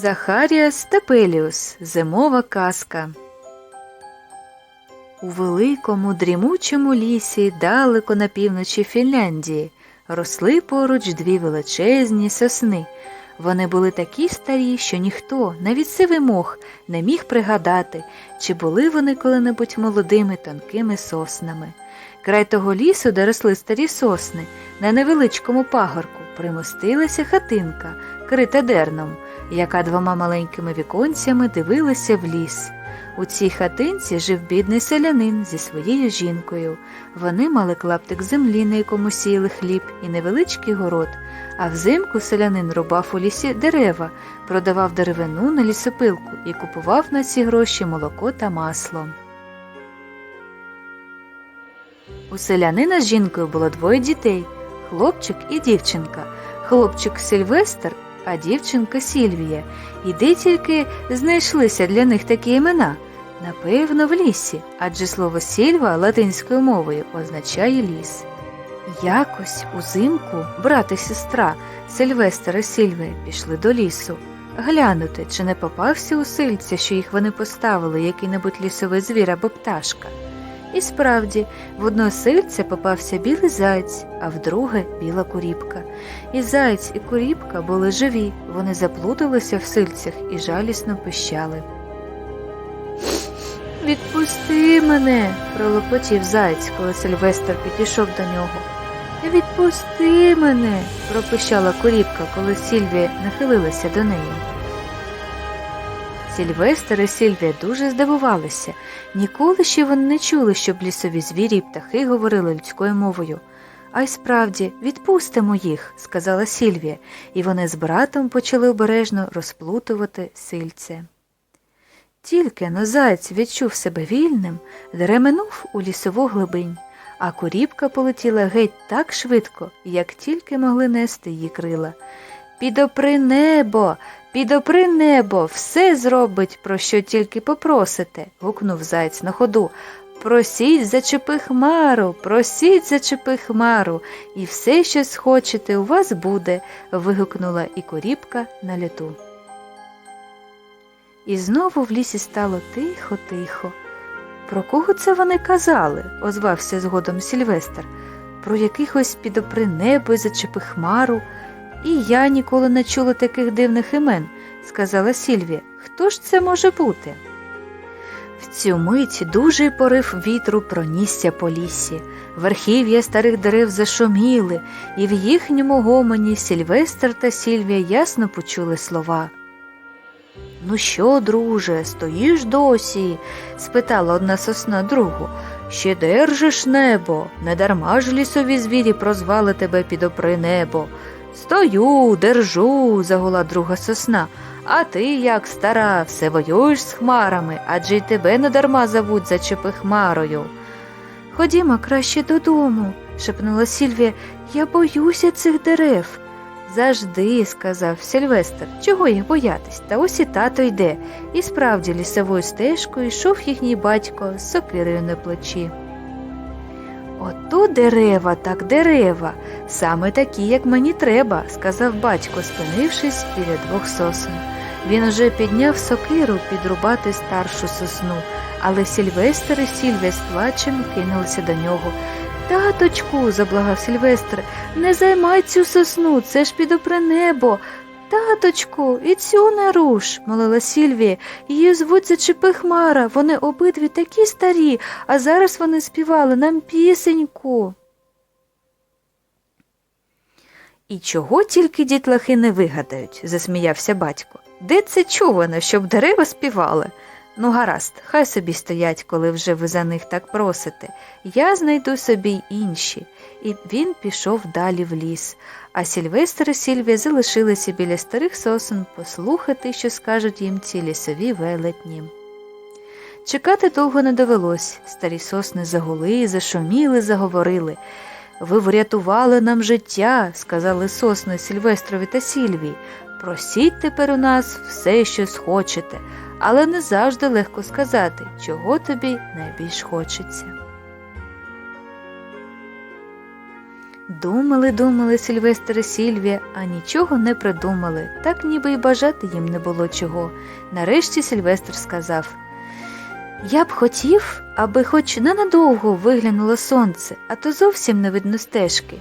Захаріас та. Зимова казка. У великому дрімучому лісі, далеко на півночі Фінляндії, росли поруч дві величезні сосни. Вони були такі старі, що ніхто, навіть сивий мох, не міг пригадати, чи були вони коли-небудь молодими тонкими соснами. Край того лісу, де росли старі сосни, на невеличкому пагорку примостилася хатинка, крита дерном, яка двома маленькими віконцями дивилася в ліс. У цій хатинці жив бідний селянин зі своєю жінкою. Вони мали клаптик землі, на якому сіяли хліб, і невеличкий город, а взимку селянин рубав у лісі дерева, продавав деревину на лісопилку і купував на ці гроші молоко та масло. У селянина з жінкою було двоє дітей хлопчик і дівчинка. Хлопчик Сильвестр, а дівчинка Сільвія. І де тільки знайшлися для них такі імена? Напевно, в лісі, адже слово сільва латинською мовою означає ліс. Якось узимку брат і сестра Сильвестр і Сільвія пішли до лісу. Глянути, чи не попався у сильця, що їх вони поставили, який-небудь лісовий звір або пташка. І справді, в одного сильця попався білий заєць, а в друге біла куріпка. І заєць, і куріпка були живі, вони заплуталися в сильцях і жалісно пищали. Відпусти мене, пролопотів заєць, коли Сильвестр підійшов до нього. Відпусти мене, пропищала куріпка, коли Сільвія нахилилася до неї. Сільвестр і Сільвія дуже здивувалися. Ніколи ще вони не чули, щоб лісові звірі й птахи говорили людською мовою. А й справді, відпустимо їх, сказала Сільвія, і вони з братом почали обережно розплутувати сильце. Тільки но заяць відчув себе вільним, дременув у лісову глибинь, а куріпка полетіла геть так швидко, як тільки могли нести її крила. Підопри небо, підопри небо, все зробить, про що тільки попросите, гукнув заєць на ходу. Просіть зачепи хмару, просіть зачепи хмару, і все, що схочете, у вас буде, вигукнула і коріпка на люту. І знову в лісі стало тихо-тихо. Про кого це вони казали? озвався згодом Сільвестр. Про якихось підопри небо зачепи хмару. І я ніколи не чула таких дивних імен, сказала Сільвія. Хто ж це може бути? В цю мить дужий порив вітру пронісся по лісі. Верхів'я старих дерев зашуміли, і в їхньому гомоні Сільвестр та Сільвія ясно почули слова. Ну що, друже, стоїш досі? спитала одна сосна другу. Ще держиш небо, недарма ж лісові звірі прозвали тебе підопри небо. Стою, держу, загула друга сосна. А ти, як стара, все воюєш з хмарами, адже й тебе недарма зовуть зачепи хмарою. Ходімо краще додому, шепнула Сільвія. Я боюся цих дерев. Завжди, сказав Сильвестр, чого їх боятись, та ось і тато йде, і справді лісовою стежкою йшов їхній батько з сокирою на плечі. Ото дерева, так дерева, саме такі, як мені треба, сказав батько, спинившись біля двох сосен. Він уже підняв сокиру підрубати старшу сосну, але Сільвестр і Сільвія з плачем кинулися до нього. Таточку, заблагав Сільвестр, не займай цю сосну, це ж підопре небо. Таточку, і цю не руш, молила Сільвія. Її звуть Зачепи Хмара. Вони обидві такі старі, а зараз вони співали нам пісеньку. І чого тільки дітлахи не вигадають, засміявся батько. Де це чувано, щоб дерева співали? Ну, гаразд, хай собі стоять, коли вже ви за них так просите. Я знайду собі й інші. І він пішов далі в ліс, а Сільвестр і Сільвія залишилися біля старих сосен послухати, що скажуть їм ці лісові велетні. Чекати довго не довелось. Старі сосни загули, зашуміли, заговорили. Ви врятували нам життя, сказали сосни Сільвестрові та Сільвії. Просіть тепер у нас все, що схочете, але не завжди легко сказати, чого тобі найбільш хочеться. Думали, думали Сильвестр і Сільвія, а нічого не придумали, так ніби й бажати їм не було чого. Нарешті Сильвестр сказав Я б хотів, аби хоч ненадовго виглянуло сонце, а то зовсім не видно стежки.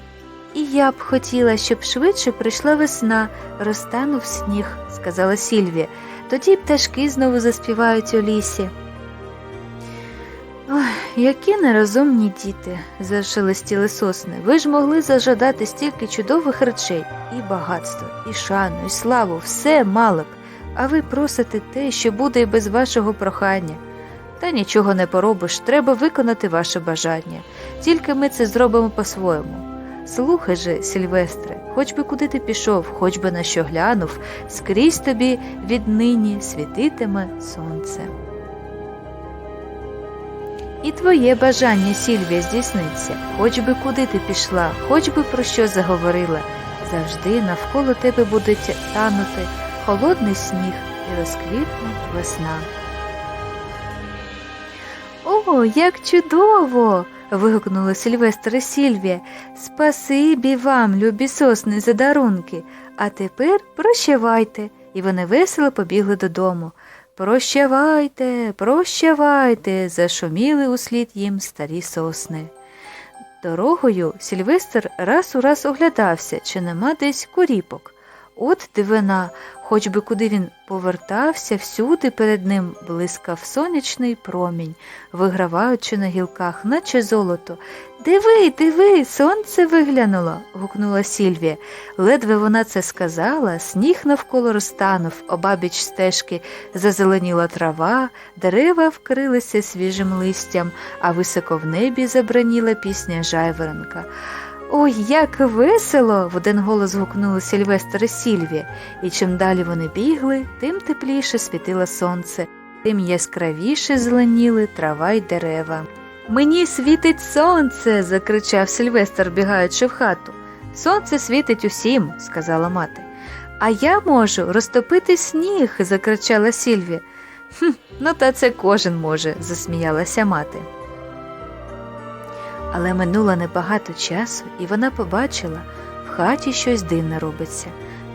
І я б хотіла, щоб швидше прийшла весна, розтанув сніг, сказала Сільвія. Тоді пташки знову заспівають у лісі. Ой, які нерозумні діти, зашелестіли сосни. Ви ж могли зажадати стільки чудових речей, і багатство, і шану, і славу, все мали б, а ви просите те, що буде і без вашого прохання. Та нічого не поробиш, треба виконати ваше бажання. Тільки ми це зробимо по-своєму. Слухай же, Сільвестре, хоч би куди ти пішов, хоч би на що глянув, скрізь тобі віднині світитиме сонце. І твоє бажання, Сільвія, здійсниться, хоч би куди ти пішла, хоч би про що заговорила. Завжди навколо тебе буде танути холодний сніг і розквітне весна. О, як чудово! Вигукнули Сильвестр і Сільвія. Спасибі вам, любі сосни, за дарунки. А тепер прощавайте. І вони весело побігли додому. Прощавайте, прощавайте, зашуміли услід їм старі сосни. Дорогою Сільвестр раз у раз оглядався, чи нема десь куріпок. От дивина, хоч би куди він повертався, всюди перед ним блискав сонячний промінь, виграваючи на гілках, наче золото. Диви, диви, сонце виглянуло. гукнула Сільвія. Ледве вона це сказала, сніг навколо розтанув, обабіч стежки зазеленіла трава, дерева вкрилися свіжим листям, а високо в небі забраніла пісня жайворонка. Ой, як весело! в один голос гукнули Сільвестр і Сільвія, і чим далі вони бігли, тим тепліше світило сонце, тим яскравіше зеленіли трава й дерева. Мені світить сонце. закричав Сильвестр, бігаючи в хату. Сонце світить усім, сказала мати. А я можу розтопити сніг, закричала Сільвія. «Хм, ну та це кожен може, засміялася мати. Але минуло небагато часу, і вона побачила, в хаті щось дивне робиться.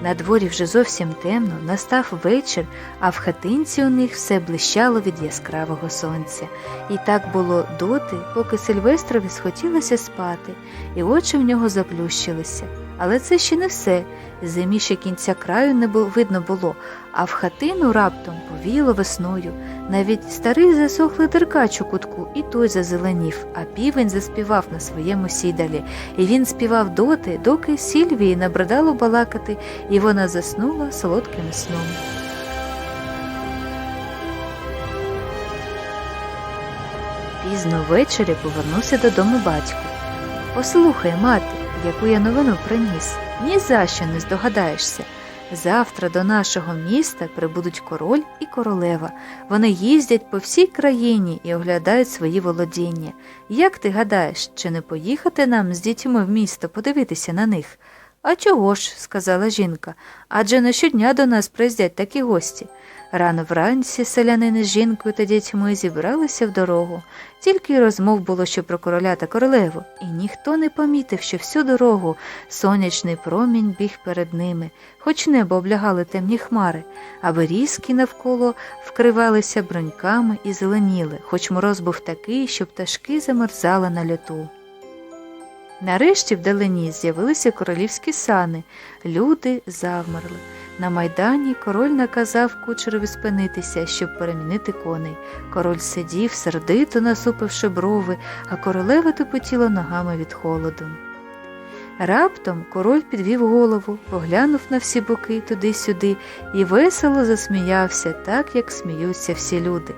На дворі вже зовсім темно, настав вечір, а в хатинці у них все блищало від яскравого сонця. І так було доти, поки Сильвестрові схотілося спати, і очі в нього заплющилися. Але це ще не все. Зимі ще кінця краю не видно було, а в хатину раптом повіло весною. Навіть старий засохлий деркач у кутку, і той зазеленів, а півень заспівав на своєму сідалі. І він співав доти, доки Сільвії набридало балакати, і вона заснула солодким сном. Пізно ввечері повернувся додому батько. Послухай, мати, яку я новину приніс, ні за що не здогадаєшся. Завтра до нашого міста прибудуть король і королева. Вони їздять по всій країні і оглядають свої володіння. Як ти гадаєш, чи не поїхати нам з дітьми в місто подивитися на них? А чого ж, сказала жінка, адже не щодня до нас приїздять такі гості. Рано вранці селянини з жінкою та дітьми зібралися в дорогу. Тільки й розмов було що про короля та королеву, і ніхто не помітив, що всю дорогу сонячний промінь біг перед ними, хоч небо облягали темні хмари, а берізки навколо вкривалися броньками і зеленіли, хоч мороз був такий, що пташки замерзали на льоту. Нарешті вдалині з'явилися королівські сани, люди завмерли. На майдані король наказав кучерові спинитися, щоб перемінити коней. Король сидів, сердито насупивши брови, а королева тупотіла ногами від холоду. Раптом король підвів голову, поглянув на всі боки туди-сюди і весело засміявся, так як сміються всі люди.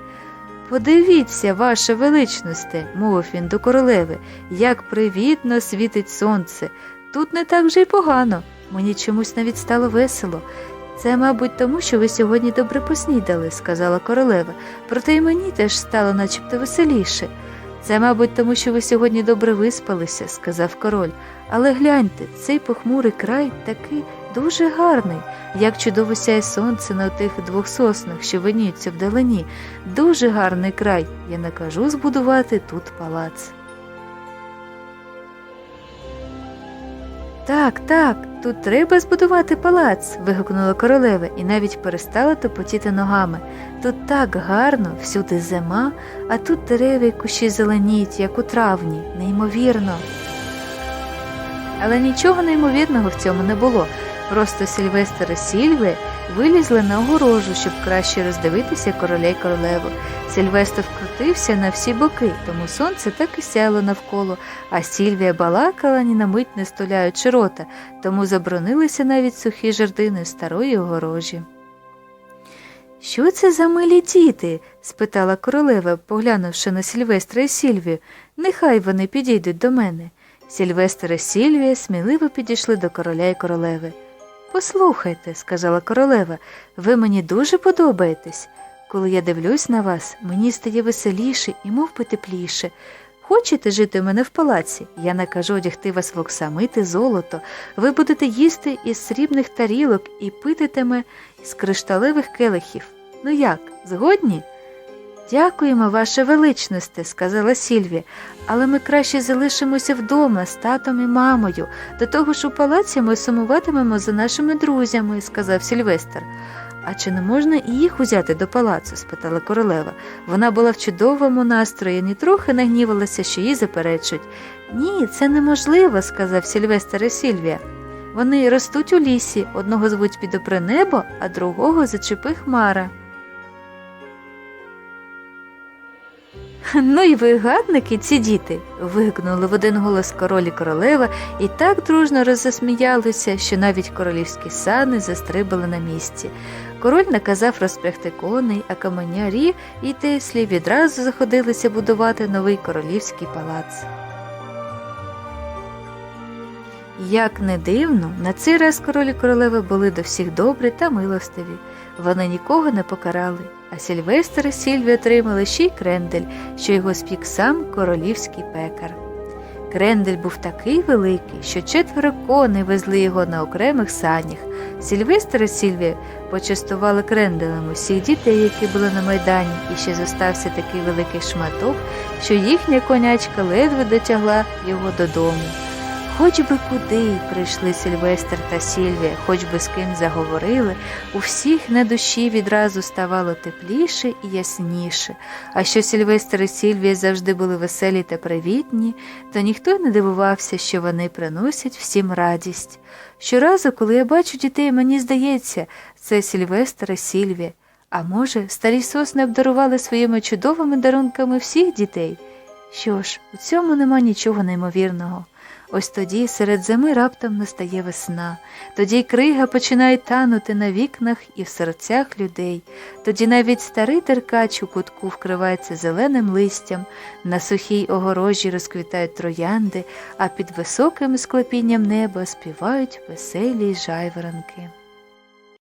Подивіться, ваше величносте, мовив він до королеви, як привітно світить сонце. Тут не так вже й погано. Мені чомусь навіть стало весело. Це, мабуть, тому, що ви сьогодні добре поснідали, сказала королева, проте й мені теж стало начебто веселіше. Це, мабуть, тому, що ви сьогодні добре виспалися, сказав король. Але гляньте, цей похмурий край такий дуже гарний, як чудово сяє сонце на тих двох соснах, що виніються вдалині. Дуже гарний край. Я накажу збудувати тут палац. Так, так, тут треба збудувати палац. вигукнула королева і навіть перестала топотіти ногами. Тут так гарно, всюди зима, а тут дерева й кущі зеленіють, як у травні, неймовірно. Але нічого неймовірного в цьому не було. Просто Сільвестр і Сільвія вилізли на огорожу, щоб краще роздивитися короля й королеву. Сільвестр вкрутився на всі боки, тому сонце так і сяло навколо, а Сільвія балакала ні на мить не стуляючи рота, тому забронилися навіть сухі жердини старої огорожі. Що це за милі діти? спитала королева, поглянувши на Сільвестра і Сільвію. Нехай вони підійдуть до мене. Сільвестр і Сільвія сміливо підійшли до короля і королеви. Послухайте, сказала королева, ви мені дуже подобаєтесь. Коли я дивлюсь на вас, мені стає веселіше і мов би тепліше. Хочете жити у мене в палаці? Я накажу одягти вас в оксамити золото. Ви будете їсти із срібних тарілок і пититиме з кришталевих келихів. Ну як, згодні? Дякуємо, ваше величносте, сказала Сільвія, але ми краще залишимося вдома з татом і мамою. До того ж у палаці ми сумуватимемо за нашими друзями, сказав Сільвестр. А чи не можна і їх узяти до палацу? спитала королева. Вона була в чудовому настрої, нітрохи трохи не що їй заперечують. Ні, це неможливо, сказав Сільвестр і Сільвія. Вони ростуть у лісі, одного звуть підопре небо, а другого зачепи хмара. Ну і ви гадники, ці діти. вигукнули в один голос король і королева і так дружно розсміялися, що навіть королівські сани застрибали на місці. Король наказав розпрягти коней, а каменярі і теслі відразу заходилися будувати новий королівський палац. Як не дивно, на цей раз король і королева були до всіх добрі та милостиві. Вони нікого не покарали, а Сільвестр і Сільвія отримали ще й крендель, що його спік сам королівський пекар. Крендель був такий великий, що четверо коней везли його на окремих санях. Сільвестр і Сільвія почастували кренделем усіх дітей, які були на майдані, і ще зостався такий великий шматок, що їхня конячка ледве дотягла його додому. Хоч би куди прийшли Сільвестр та Сільвія, хоч би з ким заговорили, у всіх на душі відразу ставало тепліше і ясніше. А що Сільвестр і Сільвія завжди були веселі та привітні, то ніхто не дивувався, що вони приносять всім радість. Щоразу, коли я бачу дітей, мені здається, це Сільвестр і Сільвія. А може, старі сосни обдарували своїми чудовими дарунками всіх дітей? Що ж, у цьому нема нічого неймовірного. Ось тоді серед зими раптом настає весна, тоді крига починає танути на вікнах і в серцях людей, тоді навіть старий деркач у кутку вкривається зеленим листям, на сухій огорожі розквітають троянди, а під високим склепінням неба співають веселі жайворонки.